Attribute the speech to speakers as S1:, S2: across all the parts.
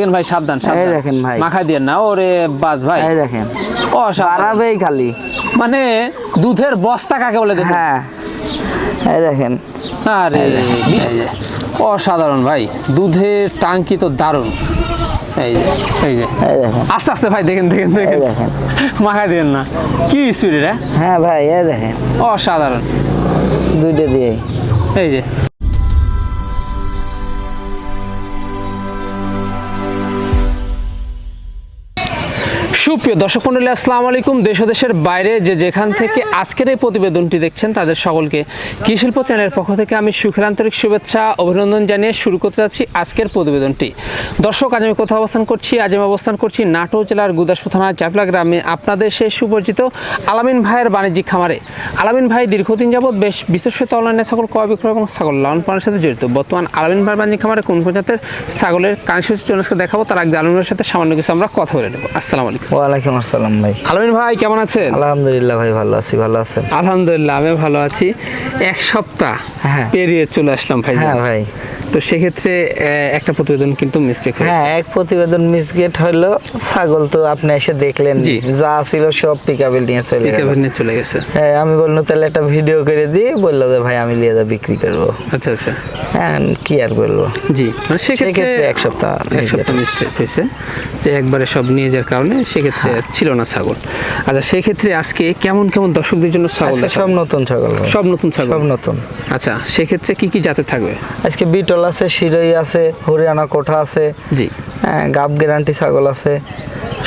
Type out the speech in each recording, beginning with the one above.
S1: দেখেন ভাই সাবধান সাবধান।
S2: দেখেন ভাই।
S1: মাখাই দিয়ে না ওরে বাস ভাই।
S2: এই দেখেন।
S1: অসাধারণ।
S2: খালি।
S1: মানে দুধের বস্তা কাকে বলে দেখুন।
S2: হ্যাঁ। এই দেখেন।
S1: আরে অসাধারণ ভাই। দুধের টাঙ্কি তো দারুণ। এই যে এই যে। আস্তে আস্তে ভাই দেখেন দেখেন দেখেন। মাখাই দেন না। কি স্পিড রে
S2: হ্যাঁ ভাই এই দেখেন।
S1: অসাধারণ।
S2: দুইটা দিয়ে।
S1: এই যে। সুপ্রিয় দর্শক মন্ডলী, আসসালামু আলাইকুম। দেশ দেশের বাইরে যে যেখান থেকে আজকের এই প্রতিবেদনটি দেখছেন, তাদের সকলকে কৃষি শিল্প চ্যানেলের পক্ষ থেকে আমি সুখের আন্তরিক শুভেচ্ছা, অভিনন্দন জানিয়ে শুরু করতে যাচ্ছি আজকের প্রতিবেদনটি। দর্শক, আজ আমি কোথাও অবস্থান করছি? আজ আমি অবস্থান করছি নাটোর জেলার গুদাসপুর থানার চাপলা গ্রামে আপনাদের সে সুপরিচিত আলামিন ভাইয়ের বাণিজ্যিক খামারে। আলামিন ভাই দীর্ঘদিন যাবৎ বেশ বিশেষত অনলাইনে সকল ক্রয়, বিক্রয় এবং ছাগল লালন পালনের সাথে জড়িত। বর্তমান আলামিন ভাইয়ের বাণিজ্যিক খামারে কোন কোন জাতের ছাগলের কানেকশন দেখাবো, তার আগে আলামিনের সাথে সামান্য কিছু আমরা কথা বলে নেব। আসসালামু আলাইকুম।
S2: ওয়ালাইকুম আসসালাম ভাই।
S1: আলামিন ভাই কেমন আছেন?
S2: আলহামদুলিল্লাহ ভাই ভালো আছি ভালো আছেন?
S1: আলহামদুলিল্লাহ আমি ভালো আছি। এক সপ্তাহ
S2: হ্যাঁ।
S1: পেরিয়ে চলে আসলাম ভাই।
S2: হ্যাঁ ভাই।
S1: তো সেক্ষেত্রে একটা প্রতিবেদন কিন্তু মিস্টেক
S2: হ্যাঁ এক প্রতিবেদন মিসগেট হলো ছাগল তো আপনি এসে দেখলেন। যা ছিল সব পিকাবিল নিয়ে চলে
S1: নিয়ে চলে গেছে।
S2: হ্যাঁ আমি বললাম তাহলে একটা ভিডিও করে দিই বলল যে ভাই আমি নিয়ে যা বিক্রি করব।
S1: আচ্ছা আচ্ছা।
S2: হ্যাঁ কি আর বলব?
S1: জি মানে সেক্ষেত্রে
S2: এক সপ্তাহ
S1: এক সপ্তাহ মিস্টেক হয়েছে যে একবারে সব নিয়ে যাওয়ার কারণে সেক্ষেত্রে
S2: হ্যাঁ।
S1: ছিল না ছাগল। আচ্ছা সেক্ষেত্রে আজকে কেমন কেমন দর্শকদের জন্য ছাগল
S2: সব নতুন ছাগল
S1: সব নতুন ছাগল?
S2: সব নতুন।
S1: আচ্ছা সেক্ষেত্রে কি কি জাতের থাকবে?
S2: আজকে বিটল আছে শিরই আছে হরিয়ানা কোঠা আছে
S1: জি।
S2: হ্যাঁ গাব গ্যারান্টি ছাগল আছে।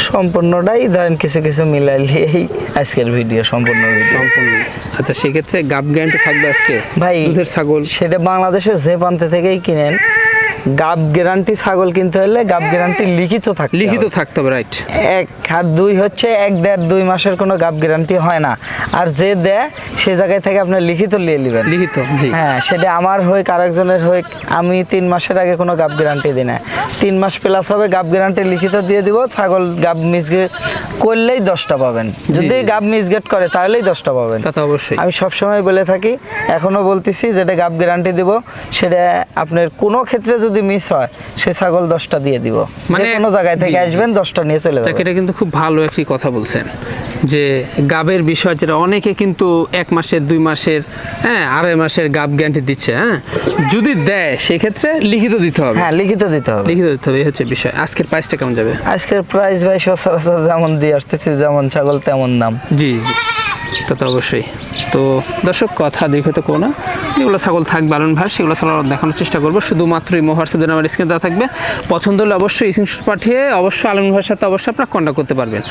S2: সম্পূর্ণটাই ধরেন কিছু কিছু মিলাইলেই আজকের ভিডিও সম্পূর্ণ
S1: সম্পূর্ণ। আচ্ছা সেক্ষেত্রে গাব গ্যারান্টি থাকবে আজকে
S2: ভাই
S1: দুধের ছাগল?
S2: সেটা বাংলাদেশের যে প্রান্তে থেকেই কিনেন গাব গ্যারান্টি ছাগল কিনতে হলে গাব গ্যারান্টি লিখিত থাকে
S1: লিখিত থাকতে হবে রাইট
S2: এক আর দুই হচ্ছে এক দেড় দুই মাসের কোনো গাব গ্যারান্টি হয় না। আর যে দেয় সে জায়গায় থেকে আপনি লিখিত নিয়ে নেবেন।
S1: লিখিত জি।
S2: হ্যাঁ সেটা আমার হোক আরেকজনের হোক আমি তিন মাসের আগে কোনো গাব গ্যারান্টি দিই না। তিন মাস প্লাস হবে গাব গ্যারান্টি লিখিত দিয়ে দিব ছাগল গাব মিসগেট করলেই দশটা পাবেন। যদি। গাব মিসগেট করে তাহলেই দশটা পাবেন।
S1: তা অবশ্যই।
S2: আমি সবসময় বলে থাকি এখনও বলতেছি যেটা গাব গ্যারান্টি দিব সেটা আপনার কোনো ক্ষেত্রে যদি মিস হয় সে ছাগল দশটা দিয়ে দিব। মানে কোনো জায়গায় থেকে। আসবেন দশটা নিয়ে চলে যাবেন
S1: এটা কিন্তু খুব ভালো একটি কথা বলছেন। যে গাবের বিষয় যেটা অনেকে কিন্তু এক মাসের দুই মাসের হ্যাঁ আড়াই মাসের গাব গ্যারান্টি দিচ্ছে হ্যাঁ? যদি দেয় সেক্ষেত্রে লিখিত দিতে হবে।
S2: হ্যাঁ লিখিত দিতে হবে।
S1: লিখিত দিতে হবে এই হচ্ছে বিষয়। আজকের প্রাইসটা কেমন যাবে?
S2: আজকের প্রাইস ভাই সচরাচর যেমন দিয়ে আসতেছি যেমন ছাগল তেমন দাম।
S1: জি জি। তা তো অবশ্যই। তো দর্শক কথা দীর্ঘত করো না। যেগুলো ছাগল থাকবে আলন ভাই সেগুলো ছাগল দেখানোর চেষ্টা করব। শুধুমাত্র এই হোয়াটসঅ্যাপ আমার স্ক্রিনে দেওয়া থাকবে। পছন্দ হলে অবশ্যই স্ক্রিনশট পাঠিয়ে অবশ্যই আলন ভাইয়ের সাথে অবশ্যই আপনারা কন্ট্যাক্ট করতে পারবেন।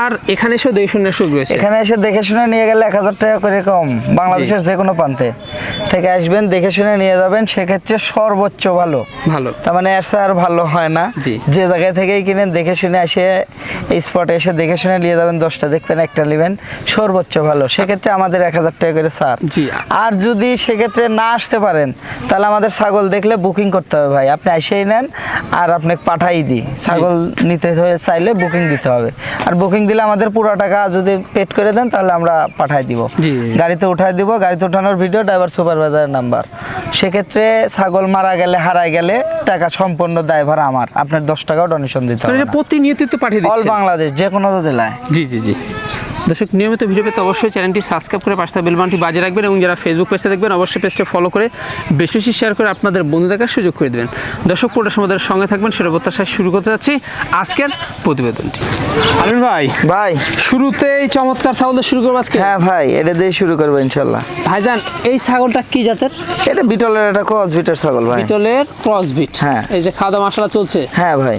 S1: আর এখানে এসেও দেখে শুনে সুযোগ রয়েছে।
S2: এখানে এসে দেখে শুনে নিয়ে গেলে এক হাজার টাকা করে কম। বাংলাদেশের যে কোনো প্রান্তে থেকে আসবেন দেখে শুনে নিয়ে যাবেন। সেক্ষেত্রে সর্বোচ্চ ভালো।
S1: ভালো।
S2: তার মানে এর আর ভালো হয় না।
S1: জি।
S2: যে জায়গায় থেকেই কিনেন দেখে শুনে এসে এই স্পটে এসে দেখে শুনে নিয়ে যাবেন। দশটা দেখবেন একটা নেবেন। সর্বোচ্চ ভালো। সেক্ষেত্রে আমাদের এক হাজার টাকা করে
S1: জি।
S2: আর যদি সেক্ষেত্রে না আসতে পারেন তাহলে আমাদের ছাগল দেখলে বুকিং করতে হবে ভাই। আপনি এসেই নেন আর আপনাকে পাঠাই দিই। ছাগল নিতে হয়ে চাইলে বুকিং দিতে হবে। আর বুকিং দিলে আমাদের পুরো টাকা যদি পেড করে দেন তাহলে আমরা পাঠাই দিব। গাড়িতে উঠাই দিব গাড়িতে উঠানোর ভিডিও ড্রাইভার সুপারভাইজারের নাম্বার সেক্ষেত্রে ছাগল মারা গেলে হারাই গেলে টাকা সম্পূর্ণ ড্রাইভার আমার। আপনার দশ টাকাও ডোনেশন দিতে হবে
S1: প্রতিনিয়ত পাঠিয়ে
S2: অল বাংলাদেশ যে কোনো জেলায়।
S1: জি জি জি। দর্শক নিয়মিত ভিডিও পেতে অবশ্যই চ্যানেলটি সাবস্ক্রাইব করে পাশে বেলবানটি বাজে রাখবেন এবং যারা ফেসবুক পেজে দেখবেন অবশ্যই পেজটা ফলো করে বেশি বেশি শেয়ার করে আপনাদের বন্ধু দেখার সুযোগ করে দেবেন। দর্শক পুরো আমাদের সঙ্গে থাকবেন সেটা প্রত্যাশায় শুরু করতে যাচ্ছি আজকের প্রতিবেদনটি। আলুন ভাই।
S2: ভাই।
S1: শুরুতেই চমৎকার ছাগল শুরু করব আজকে।
S2: হ্যাঁ ভাই এটা দিয়ে শুরু করব ইনশাল্লাহ।
S1: ভাইজান এই ছাগলটা কি জাতের?
S2: এটা বিটলের একটা ক্রস বিটের ছাগল ভাই।
S1: বিটলের ক্রসবিট
S2: হ্যাঁ।
S1: এই যে খাওয়া দাওয়া মশলা চলছে।
S2: হ্যাঁ ভাই।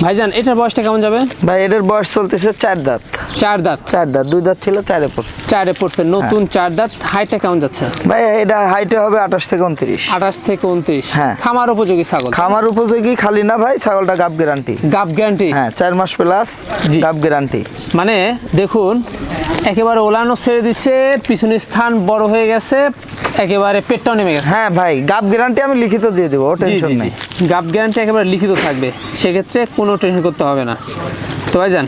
S1: ভাইজান এটার বয়সটা কেমন যাবে?
S2: ভাই এটার বয়স চলতেছে চার দাঁত।
S1: চার দাঁত?
S2: চার দাঁত দুই দাঁত ছিল চারে পড়ছে।
S1: চারে পড়ছে নতুন চার দাঁত হাইটটা কেমন যাচ্ছে?
S2: ভাই এটা হাইটে হবে আঠাশ থেকে উনত্রিশ।
S1: আঠাশ থেকে উনত্রিশ।
S2: হ্যাঁ।
S1: খামার উপযোগী ছাগল?
S2: খামার উপযোগী খালি না ভাই ছাগলটা গাব গ্যারান্টি।
S1: গাব গ্যারান্টি?
S2: হ্যাঁ চার মাস প্লাস। গাব গ্যারান্টি।
S1: মানে দেখুন একেবারে ওলানো ছেড়ে দিচ্ছে পিছনের স্থান বড় হয়ে গেছে একেবারে পেটটাও নেমে গেছে।
S2: হ্যাঁ ভাই গাব গ্যারান্টি আমি লিখিত দিয়ে দেবো টেনশন নেই।
S1: গাব গ্যারান্টি একেবারে লিখিত থাকবে। সেক্ষেত্রে কোনো টেনশন করতে হবে না। তো ভাইজান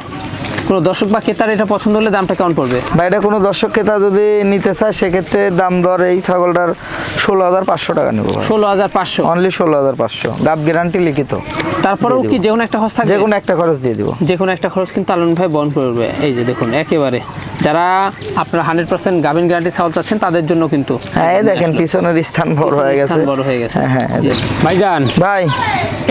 S1: কোনো দর্শক বা ক্রেতার এটা পছন্দ হলে দামটা কেমন পড়বে?
S2: বা এটা কোনো দর্শক ক্রেতা যদি নিতে চায় সেক্ষেত্রে দাম দর এই ছাগলটার ষোলো হাজার পাঁচশো টাকা নেব
S1: ষোলো হাজার পাঁচশো?
S2: অনলি ষোলো হাজার পাঁচশো। গাপ গ্যারান্টি লিখিত।
S1: তারপরেও কি যে কোনো একটা খরচ থাকবে?
S2: যে কোনো একটা খরচ দিয়ে দিব।
S1: যে কোনো একটা খরচ কিন্তু আলম ভাই বহন করবে। এই যে দেখুন একেবারে যারা আপনার হান্ড্রেড পার্সেন্ট গাভিন গ্যারান্টি চাউল চাচ্ছেন তাদের জন্য কিন্তু
S2: হ্যাঁ দেখেন পিছনের স্থান বড় হয়ে গেছে।
S1: বড় হয়ে গেছে।
S2: হ্যাঁ হ্যাঁ।
S1: ভাইজান
S2: ভাই।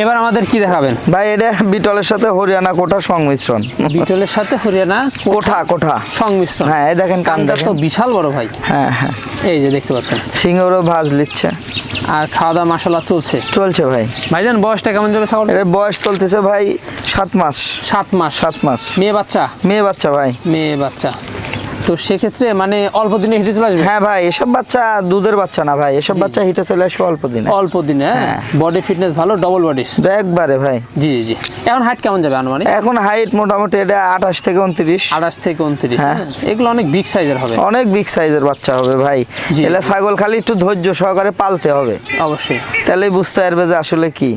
S1: এবার আমাদের কি দেখাবেন?
S2: ভাই এটা বিটলের সাথে হরিয়ানা কোঠা সংমিশ্রণ।
S1: বিটলের সাথে হরিয়ানা
S2: কোঠা কোঠা।
S1: সংমিশ্রণ।
S2: হ্যাঁ দেখেন কান
S1: কানটা তো বিশাল বড় ভাই।
S2: হ্যাঁ হ্যাঁ।
S1: এই যে দেখতে পাচ্ছেন।
S2: সিংহরও ভাজ লিচ্ছে
S1: আর খাওয়া দাওয়া মাসালা চলছে।
S2: চলছে ভাই।
S1: ভাইজান বয়সটা কেমন যাবে ছাগল?
S2: এর বয়স চলতেছে ভাই সাত মাস।
S1: সাত মাস।
S2: সাত মাস।
S1: মেয়ে বাচ্চা?
S2: মেয়ে বাচ্চা ভাই।
S1: মেয়ে বাচ্চা। তো সেক্ষেত্রে মানে অল্প দিনে হেঁটে চলে আসবে?
S2: হ্যাঁ ভাই এসব বাচ্চা দুধের বাচ্চা না ভাই এসব বাচ্চা হিটে চলে আসবে অল্প দিনে।
S1: অল্প দিনে
S2: হ্যাঁ।
S1: বডি ফিটনেস ভালো ডবল বডি
S2: একবারে ভাই।
S1: জি জি এখন হাইট কেমন যাবে আনুমানিক?
S2: এখন হাইট মোটামুটি এটা আঠাশ থেকে উনত্রিশ।
S1: আঠাশ থেকে উনত্রিশ
S2: হ্যাঁ।
S1: হ্যাঁ? এগুলো অনেক বিগ সাইজের হবে।
S2: অনেক বিগ সাইজের বাচ্চা হবে ভাই। এলে ছাগল খালি একটু ধৈর্য সহকারে পালতে হবে।
S1: অবশ্যই।
S2: তাহলেই বুঝতে পারবে যে আসলে কি।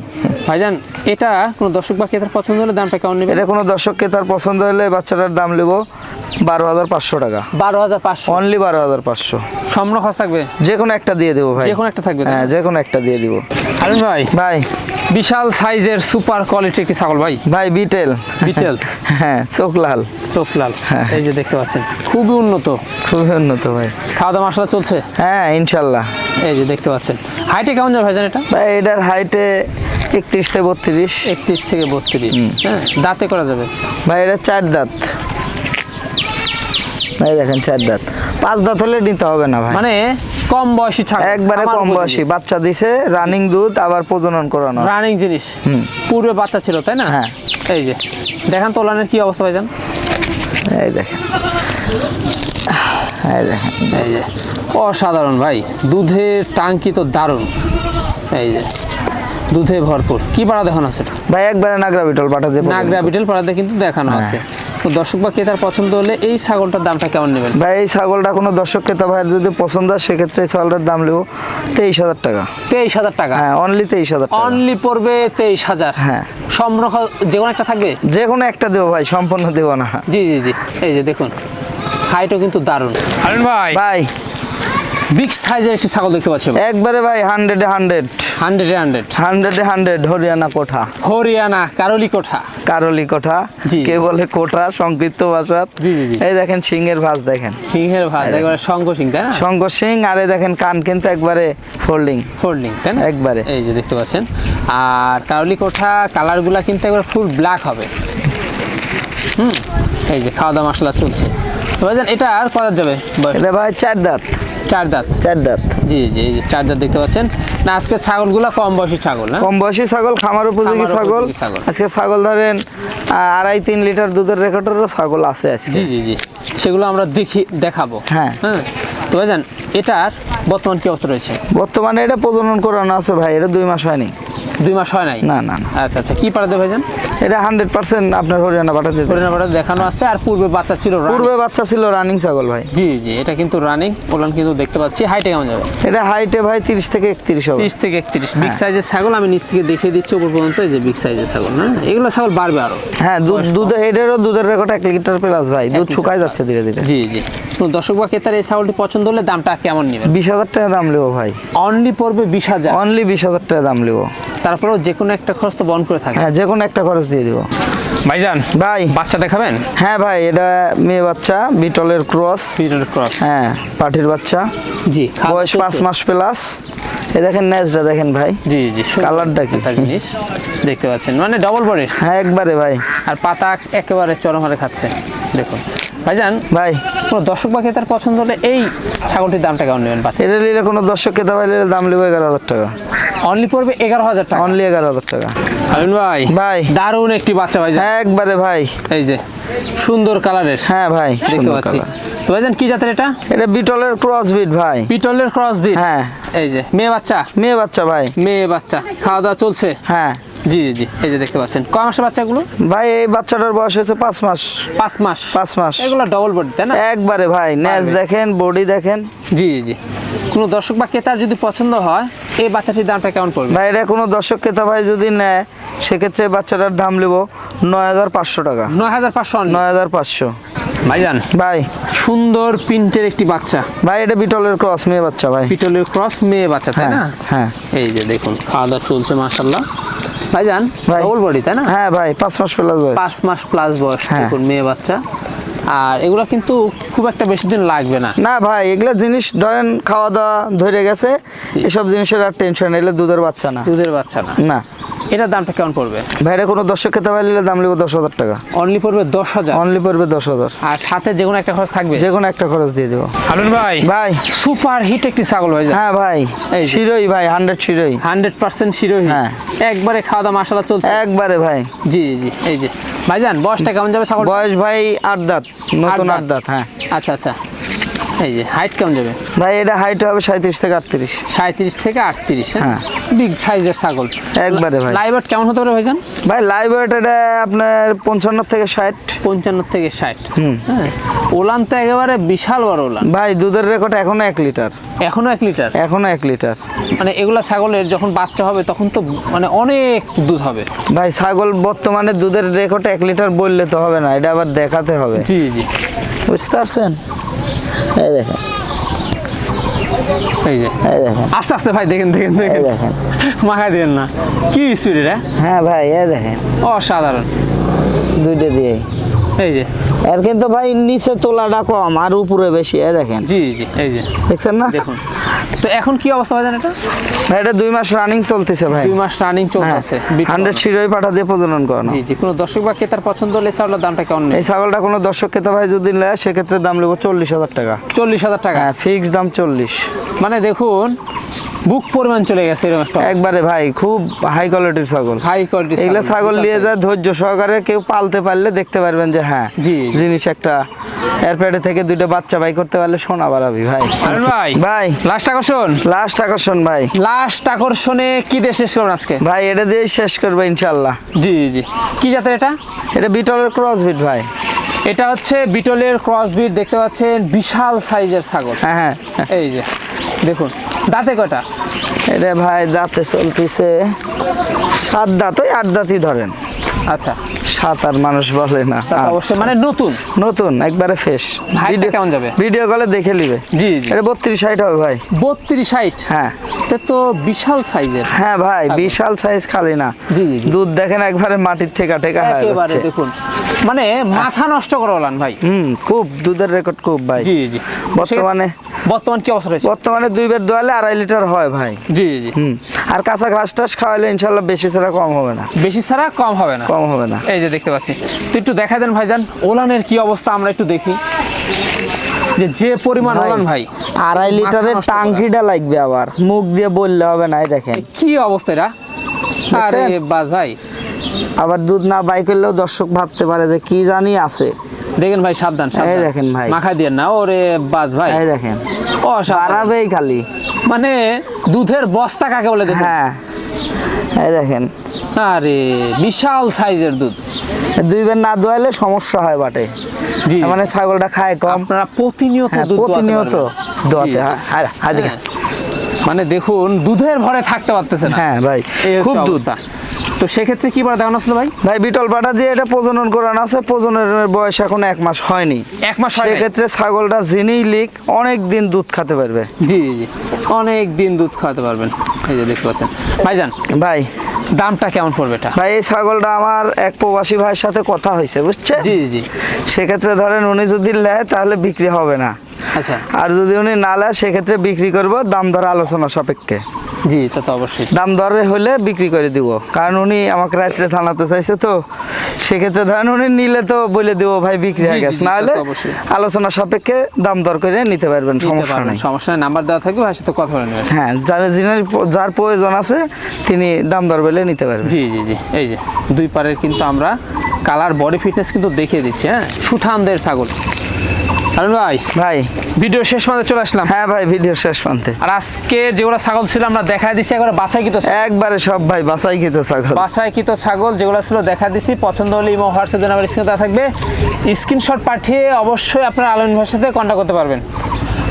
S1: ভাইজান এটা কোনো দর্শক বা ক্রেতার পছন্দ হলে দামটা কেমন নেবে
S2: এটা কোনো দর্শককে তার পছন্দ হলে বাচ্চাটার দাম নেব বারো হাজার পাঁচশো টাকা।
S1: বারো হাজার পাঁচশো।
S2: অনলি বারো হাজার পাঁচশো।
S1: সম্র খরচ থাকবে?
S2: যে কোনো একটা দিয়ে দেবো ভাই।
S1: যে কোনো একটা থাকবে
S2: হ্যাঁ? যে কোনো একটা দিয়ে দিব।
S1: হারুন ভাই
S2: ভাই।
S1: বিশাল সাইজের সুপার কোয়ালিটির একটি ছাগল ভাই।
S2: ভাই বিটেল।
S1: বিটেল?
S2: হ্যাঁ চোখ লাল
S1: চোখ লাল।
S2: হ্যাঁ।
S1: এই যে দেখতে পাচ্ছেন খুবই উন্নত।
S2: খুবই উন্নত ভাই।
S1: খাওয়া দাওয়া মশলা চলছে?
S2: হ্যাঁ ইনশাল্লাহ
S1: এই যে দেখতে পাচ্ছেন। হাইটে কেমন যাবে ভাইজান এটা?
S2: ভাই এটার হাইটে একত্রিশ থেকে বত্রিশ।
S1: একত্রিশ থেকে বত্রিশ হ্যাঁ দাঁতে করা যাবে।
S2: ভাই এটা চার দাঁত। ভাই দেখেন চার দাঁত। পাঁচ দাঁত হলে নিতে হবে না ভাই।
S1: মানে কম বয়সী ছাগল
S2: একবারে কম বয়সী। বাচ্চা দিছে রানিং দুধ আবার প্রজনন করানো।
S1: রানিং জিনিস। পূর্বে বাচ্চা ছিল তাই না?
S2: হ্যাঁ।
S1: এই যে দেখান তোলানের কি অবস্থা ভাইজান।
S2: এই দেখেন। এই দেখেন।
S1: এই যে অসাধারণ ভাই। দুধের টাঙ্কি তো দারুণ। এই যে দুধে ভরপুর। কি পাড়া দেখানো আছে
S2: ভাই একবারে নাগরা বিটল পাঠাতে
S1: নাগরা বিটেল পাড়াতে কিন্তু দেখানো
S2: হ্যাঁ।
S1: আছে। তো দর্শক বা ক্রেতার পছন্দ হলে এই ছাগলটার দামটা কেমন নেবেন?
S2: ভাই এই ছাগলটা কোনো দর্শক ক্রেতা ভাইয়ের যদি পছন্দ হয় সেক্ষেত্রে এই ছাগলটার দাম নেব তেইশ হাজার টাকা।
S1: তেইশ হাজার টাকা?
S2: হ্যাঁ অনলি তেইশ হাজার
S1: অনলি পড়বে তেইশ হাজার।
S2: হ্যাঁ।
S1: সম্রক যে কোনো একটা থাকবে?
S2: যে কোনো একটা দেবো ভাই সম্পূর্ণ দেবো না।
S1: জি জি জি। এই যে দেখুন হাইটও কিন্তু দারুণ। হারুন ভাই।
S2: ভাই।
S1: বিগ সাইজের একটি ছাগল দেখতে পাচ্ছি
S2: একবারে ভাই হান্ড্রেডে হান্ড্রেড
S1: হান্ড্রেড হান্ড্রেড।
S2: হান্ড্রেডে হান্ড্রেড হরিয়ানা কোঠা।
S1: হরিয়ানা কারলি কোঠা।
S2: কারলি কোঠা। কে বলে কোঠা? সংক্ষিপ্ত ভাষা। এই দেখেন সিংহের ভাঁজ দেখেন।
S1: সিংহের ভাত একবারে শঙ্খ সিং তাই না?
S2: শঙ্কর সিং আর এই দেখেন কান কিন্তু একবারে ফোল্ডিং।
S1: ফোল্ডিং তাই না?
S2: একবারে।
S1: এই যে দেখতে পাচ্ছেন। আর কারলি কোঠা কালারগুলা কিন্তু একবার ফুল ব্ল্যাক হবে। হুম এই যে খাওয়া দাওয়া মশলা চলছে। ভাইজান এটা আর কত যাবে?
S2: এটা ভাই চার দাঁত।
S1: চার দাঁত।
S2: চার দাঁত।
S1: জি জি চার দাঁত দেখতে পাচ্ছেন। না আজকে ছাগলগুলা কম বয়সী ছাগল না?
S2: কম বয়সী ছাগল খামার উপযোগী ছাগল। আজকে ছাগল ধরেন আড়াই তিন লিটার দুধের রেকর্ডেরও ছাগল আছে আজকে।
S1: জি জি জি। সেগুলো আমরা দেখি দেখাবো।
S2: হ্যাঁ।
S1: হ্যাঁ তো ভাইজান এটার বর্তমান কি অবস্থা রয়েছে?
S2: বর্তমানে এটা প্রজনন করানো আছে ভাই এটা দুই মাস হয়নি।
S1: দুই মাস হয় নাই?
S2: না না
S1: আচ্ছা আচ্ছা কি পাঠাতে ভাইজান?
S2: এটা হান্ড্রেড পার্সেন্ট আপনার হরিয়ানা পাঠাতে দেবে।
S1: হরিণা পাঠা দেখানো আছে আর পূর্বে বাচ্চা ছিল
S2: পূর্বে বাচ্চা ছিল রানিং ছাগল ভাই।
S1: জি জি এটা কিন্তু রানিং ওলান কিন্তু দেখতে পাচ্ছি হাইটে কেমন যাবে?
S2: এটা হাইটে ভাই তিরিশ থেকে একত্রিশ হবে।
S1: তিরিশ থেকে একত্রিশ। বিগ
S2: হ্যাঁ।
S1: সাইজের ছাগল আমি নিচ থেকে দেখিয়ে দিচ্ছি উপর পর্যন্ত এই যে বিগ সাইজের ছাগল না এগুলো ছাগল বাড়বে আরও।
S2: হ্যাঁ দুধ দুধ এটারও দুধের রেকর্ড এক লিটার প্লাস ভাই দুধ শুকায় যাচ্ছে ধীরে ধীরে।
S1: জি জি। দর্শক বা ক্রেতার এই ছাগলটি পছন্দ হলে দামটা কেমন নেবেন?
S2: বিশ হাজার টাকা দাম নেব ভাই।
S1: অনলি পড়বে বিশ হাজার।
S2: অনলি বিশ হাজার টাকা দাম নেব।
S1: তারপরেও যে কোনো একটা খরচ তো বন্ধ করে থাকে।
S2: হ্যাঁ যে কোনো একটা খরচ দিয়ে দিব।
S1: ভাইজান
S2: ভাই।
S1: বাচ্চা দেখাবেন?
S2: হ্যাঁ ভাই এটা মেয়ে বাচ্চা বিটলের ক্রস।
S1: Period cross.
S2: হ্যাঁ পাঠির বাচ্চা।
S1: জি
S2: বয়স? পাঁচ মাস প্লাস। এই দেখেন ন্যাজটা দেখেন ভাই।
S1: জি জি
S2: কালারটা কি?
S1: জিনিস দেখতে পাচ্ছেন। মানে ডবল বডি
S2: হ্যাঁ একবারে ভাই।
S1: আর পাতা একেবারে চরম হারে খাচ্ছে। দেখুন। ভাইজান
S2: ভাই।
S1: কোনো দর্শক বা ক্রেতার পছন্দ হলে এই ছাগলটির দামটা কেমন নেবেন বাচ্চা?
S2: এটা নিলে কোনো দর্শক খেতে পারলে দাম নেব এগারো হাজার টাকা।
S1: অনলি পড়বে এগারো হাজার টাকা।
S2: অনলি এগারো হাজার টাকা।
S1: হারুন ভাই
S2: ভাই।
S1: দারুণ একটি বাচ্চা ভাই
S2: একবারে ভাই।
S1: এই যে সুন্দর কালারের।
S2: হ্যাঁ ভাই
S1: দেখতে পাচ্ছি। তো ভাইজান কি জাতের এটা?
S2: এটা বিটলের ক্রস বিট ভাই।
S1: পিটলের ক্রস বিট
S2: হ্যাঁ।
S1: এই যে মেয়ে বাচ্চা।
S2: মেয়ে বাচ্চা ভাই।
S1: মেয়ে বাচ্চা। খাওয়া দাওয়া চলছে?
S2: হ্যাঁ।
S1: জি জি জি এই যে দেখতে পাচ্ছেন। কয় মাসের বাচ্চাগুলো?
S2: ভাই এই বাচ্চাটার বয়স হয়েছে পাঁচ মাস।
S1: পাঁচ মাস।
S2: পাঁচ মাস।
S1: এগুলো ডবল বডি তাই না?
S2: একবারে ভাই
S1: পারবে।
S2: দেখেন বডি দেখেন।
S1: জি জি। কোনো দর্শক বা ক্রেতার যদি পছন্দ হয় এই বাচ্চাটির দামটা কেমন পড়বে?
S2: ভাই এটা কোনো দর্শক ক্রেতা ভাই যদি নেয় সেক্ষেত্রে বাচ্চাটার দাম নেব নয় হাজার পাঁচশো টাকা।
S1: নয় হাজার পাঁচশো
S2: নয় হাজার পাঁচশো।
S1: ভাইজান
S2: ভাই।
S1: সুন্দর প্রিন্টের একটি বাচ্চা।
S2: ভাই এটা বিটলের ক্রস মেয়ে বাচ্চা ভাই।
S1: পিটলের ক্রস মেয়ে বাচ্চা তাই
S2: হ্যাঁ
S1: না?
S2: হ্যাঁ
S1: এই যে দেখুন খাওয়া দাওয়া চলছে মাশাল্লাহ ভাইজান
S2: ভাই।
S1: ডবল বডি তাই না?
S2: হ্যাঁ ভাই পাঁচ মাস প্লাস বয়স।
S1: পাঁচ মাস প্লাস বয়স
S2: হ্যাঁ।
S1: দেখুন মেয়ে বাচ্চা। আর এগুলো কিন্তু খুব একটা বেশি দিন লাগবে না।
S2: না ভাই এগুলো জিনিস ধরেন খাওয়া দাওয়া ধরে গেছে এসব জিনিসের আর টেনশন এগুলো দুধের বাচ্চা না।
S1: দুধের বাচ্চা না।
S2: না।
S1: এটার দামটা কেমন পড়বে?
S2: ভাইরা কোনো দর্শক খেতে পারলে দাম নেব দশ হাজার টাকা।
S1: অনলি পড়বে দশ হাজার?
S2: অনলি পড়বে দশ হাজার।
S1: আর সাথে যে কোনো একটা খরচ থাকবে?
S2: যে কোনো একটা খরচ দিয়ে দেবো।
S1: হারুন ভাই।
S2: ভাই।
S1: সুপার হিট একটি ছাগল হয়ে যায়
S2: হ্যাঁ ভাই
S1: এই
S2: শিরোই ভাই হান্ড্রেড শিরোই।
S1: হান্ড্রেড পার্সেন্ট শিরোই।
S2: হ্যাঁ।
S1: একবারে খাওয়া দাওয়া মাসালা চলছে।
S2: একবারে ভাই।
S1: জি জি জি এই যে। ভাইজান বয়সটা কেমন যাবে ছাগল
S2: বয়স ভাই আট দাঁত নতুন
S1: আট। দাঁত।
S2: হ্যাঁ।
S1: আচ্ছা আচ্ছা। এই যে হাইট কেমন যাবে?
S2: ভাই এটা হাইট হবে সাঁত্রিশ থেকে আটত্রিশ।
S1: সাঁত্রিশ থেকে আটত্রিশ হ্যাঁ?
S2: হ্যাঁ।
S1: বিগ সাইজের ছাগল।
S2: একবারে ভাই।
S1: লাইভ কেমন হতে পারে ভাইজান?
S2: ভাই লাইভ ওয়েট এটা আপনার পঞ্চান্ন থেকে ষাট।
S1: পঞ্চান্ন থেকে ষাট।
S2: হুম।
S1: হ্যাঁ। ওলান তো একেবারে বিশাল বড় ওলান।
S2: ভাই দুধের রেকর্ড এখনও এক লিটার।
S1: এখনও এক লিটার?
S2: এখনও এক লিটার।
S1: মানে এগুলা ছাগলের যখন বাচ্চা হবে তখন তো মানে অনেক দুধ হবে।
S2: ভাই ছাগল বর্তমানে দুধের রেকর্ড এক লিটার বললে তো হবে না এটা আবার দেখাতে হবে।
S1: জি জি।
S2: বুঝতে পারছেন? এই দেখেন।
S1: এই যে। আস্তে আস্তে ভাই দেখেন দেখেন দেখেন। মাখা দেন না। কি স্পিড এটা?
S2: হ্যাঁ ভাই এই দেখেন।
S1: অসাধারণ।
S2: দুইটা দিয়ে।
S1: এই যে।
S2: এর কিন্তু ভাই নিচে তোলাটা কম আর উপরে বেশি এই দেখেন।
S1: জি জি এই যে।
S2: দেখছেন না?
S1: দেখুন। তো এখন কি অবস্থা ভাইজান এটা?
S2: ভাই এটা দুই মাস রানিং চলতেছে ভাই।
S1: দুই মাস রানিং চলতেছে বিট
S2: হান্ড্রেড শিরোই পাঠা দিয়ে প্রজনন করানো।
S1: জি জি কোনো দর্শক বা ক্রেতার পছন্দ হলে ছাগলের দামটা কেমন
S2: এই ছাগলটা কোনো দর্শক খেতে ভাই যদি নেয় সেক্ষেত্রে দাম নেব চল্লিশ হাজার টাকা।
S1: চল্লিশ হাজার টাকা?
S2: হ্যাঁ ফিক্সড দাম চল্লিশ।
S1: মানে দেখুন বুক পরিমাণ চলে গেছে এরকম একটা
S2: একবারে ভাই খুব হাই কোয়ালিটির ছাগল।
S1: হাই কোয়ালিটি
S2: এগুলো ছাগল নিয়ে যায় ধৈর্য সহকারে কেউ পালতে পারলে দেখতে পারবেন যে হ্যাঁ।
S1: জি।
S2: জিনিস একটা এর পেটে থেকে দুইটা বাচ্চা বাই করতে পারলে সোনা বাড়াবি ভাই।
S1: ভাই
S2: ভাই
S1: লাস্ট আকর্ষণ?
S2: লাস্ট আকর্ষণ ভাই।
S1: লাস্ট আকর্ষণে কি দিয়ে শেষ করবেন আজকে?
S2: ভাই এটা দিয়ে শেষ করবে ইনশাল্লাহ
S1: জি জি কি জাতের এটা?
S2: এটা বিটলের ক্রসবিট ভাই।
S1: এটা হচ্ছে বিটলের ক্রস বিট দেখতে পাচ্ছেন বিশাল সাইজের ছাগল।
S2: হ্যাঁ হ্যাঁ
S1: এই যে দেখুন দাঁতে কটা
S2: এটা ভাই দাঁতে চলতেছে সাত দাঁত ওই আট দাঁতই ধরেন।
S1: আচ্ছা
S2: সাত আর মানুষ বলে না।
S1: অবশ্যই মানে নতুন?
S2: নতুন একবারে ফ্রেশ
S1: হাইটটা কেমন যাবে?
S2: ভিডিও কলে দেখে নিবে।
S1: জি জি।
S2: এটা বত্রিশ হাইট হবে ভাই।
S1: বত্রিশ হাইট
S2: হ্যাঁ।
S1: তে তো বিশাল সাইজের
S2: হ্যাঁ ভাই বিশাল সাইজ খালি না।
S1: জি।
S2: দুধ দেখেন একবারে মাটির ঠেকা ঠেকা হয়ে
S1: একেবারে দেখুন। মানে মাথা নষ্ট করলাম ভাই।
S2: হুম খুব দুধের রেকর্ড খুব ভাই।
S1: জি জি।
S2: বর্তমানে
S1: বর্তমান কি অবস্থা রয়েছে?
S2: বর্তমানে দুই বের দোয়ালে আড়াই লিটার হয় ভাই।
S1: জি জি
S2: হুম আর কাঁচা ঘাস টাস খাওয়ালে ইনশাল্লাহ বেশি ছাড়া কম হবে না।
S1: বেশি ছাড়া কম হবে না।
S2: কম হবে না।
S1: এই যে দেখতে পাচ্ছি। তো একটু দেখা দেন ভাইজান ওলানের কি অবস্থা আমরা একটু দেখি। যে যে পরিমাণ ওলান ভাই।
S2: আড়াই লিটারের টাঙ্কিটা লাগবে আবার। মুখ দিয়ে বললে হবে না এই দেখেন।
S1: কি অবস্থা এরা আরে বাস ভাই।
S2: আবার দুধ না বাই করলেও দর্শক ভাবতে পারে যে কি জানি আছে।
S1: দেখেন ভাই সাবধান সাবধান।
S2: দেখেন ভাই।
S1: মাখা দিয়ে না ওরে বাস ভাই।
S2: এই দেখেন।
S1: অসাধারণ
S2: বাড়াবেই খালি।
S1: মানে দুধের বস্তা কাকে বলে দেখুন?
S2: হ্যাঁ। এই দেখেন।
S1: আরে বিশাল সাইজের দুধ।
S2: দুই বের না দোয়ালে সমস্যা হয় বাটে।
S1: জি।
S2: মানে ছাগলটা খায় কম।
S1: আপনারা প্রতিনিয়ত
S2: হ্যাঁ প্রতিনিয়ত দোয়াতে। হ্যাঁ, হ্যাঁ।
S1: মানে দেখুন দুধের ভরে থাকতে পারতেছে না।
S2: হ্যাঁ ভাই খুব দুধ।
S1: তো সেক্ষেত্রে কি বলে দেখানো ছিল ভাই?
S2: ভাই বিটল পাটা দিয়ে এটা প্রজনন করানো আছে। প্রজননের বয়স এখন এক মাস হয়নি।
S1: এক মাস
S2: সেক্ষেত্রে ছাগলটা জেনেই লিক অনেক দিন দুধ খেতে পারবে।
S1: জি জি জি। অনেক দিন দুধ খাওয়াতে পারবেন। এই যে দেখতে পাচ্ছেন। ভাইজান।
S2: ভাই
S1: দামটা কেমন পড়বে এটা?
S2: ভাই এই ছাগলটা আমার এক প্রবাসী ভাইয়ের সাথে কথা হয়েছে বুঝছেন
S1: জি জি।
S2: সেক্ষেত্রে ধরেন উনি যদি নেয় তাহলে বিক্রি হবে না।
S1: আচ্ছা।
S2: আর যদি উনি না নেয় সেক্ষেত্রে বিক্রি করব দাম ধরে আলোচনা সাপেক্ষে।
S1: জি তা তো অবশ্যই।
S2: দাম দরে হলে বিক্রি করে দিব। কারণ উনি আমাকে রাত্রে থানাতে চাইছে তো সেক্ষেত্রে ধরেন উনি নিলে তো বলে দিব ভাই বিক্রি হয়ে গেছে।
S1: জি,
S2: না
S1: তা
S2: হলে আলোচনা সাপেক্ষে দাম দর করে নিতে পারবেন সমস্যা নেই।
S1: সমস্যা নেই। নাম্বার দেওয়া থাকবে ভাইয়ের সাথে কথা বলে নেবেন।
S2: হ্যাঁ যার যিনি যার প্রয়োজন আছে তিনি দাম দর বলে নিতে পারবেন।
S1: জি জি জি এই যে দুই পারের কিন্তু আমরা কালার বডি ফিটনেস কিন্তু দেখিয়ে দিচ্ছি হ্যাঁ? সুঠামদের ছাগল। আরে ভাই
S2: ভাই।
S1: ভিডিও শেষ মাঝে চলে আসলাম।
S2: হ্যাঁ ভাই ভিডিও শেষ
S1: আর আজকে যেগুলো ছাগল ছিল আমরা দেখা একবার বাছাই কিতো
S2: একবারে সব ভাই খেতে ছাগল।
S1: কিতো ছাগল যেগুলো ছিল দেখা দিছি পছন্দ হলে ইমো হোয়াটসঅ্যাপ নাম্বার স্ক্রিনে দেওয়া থাকবে। স্ক্রিনশট পাঠিয়ে অবশ্যই আপনার আলম ভাইয়ের সাথে কন্ট্যাক্ট করতে পারবেন।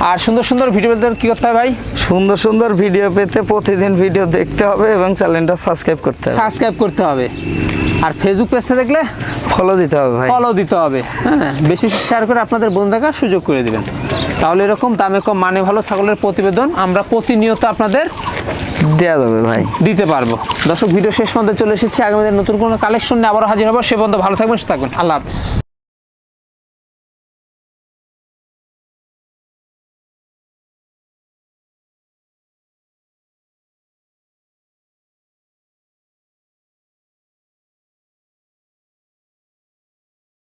S1: আর সুন্দর সুন্দর ভিডিও পেতে কি করতে হবে ভাই?
S2: সুন্দর সুন্দর ভিডিও পেতে প্রতিদিন ভিডিও দেখতে হবে এবং চ্যানেলটা সাবস্ক্রাইব করতে হবে।
S1: সাবস্ক্রাইব করতে হবে। আর ফেসবুক পেজটা দেখলে
S2: ফলো দিতে হবে ভাই।
S1: ফলো দিতে হবে। হ্যাঁ বেশি বেশি শেয়ার করে আপনাদের বন্ধু দেখার সুযোগ করে দিবেন। তাহলে এরকম দামে কম মানে ভালো ছাগলের প্রতিবেদন আমরা প্রতিনিয়ত আপনাদের
S2: দেওয়া যাবে ভাই।
S1: দিতে পারব। দর্শক ভিডিও শেষ পর্যন্ত চলে এসেছি। আগামী নতুন কোনো কালেকশন নিয়ে আবারও হাজির হব। সে পর্যন্ত ভালো থাকবেন সুস্থ থাকবেন। আল্লাহ হাফিজ।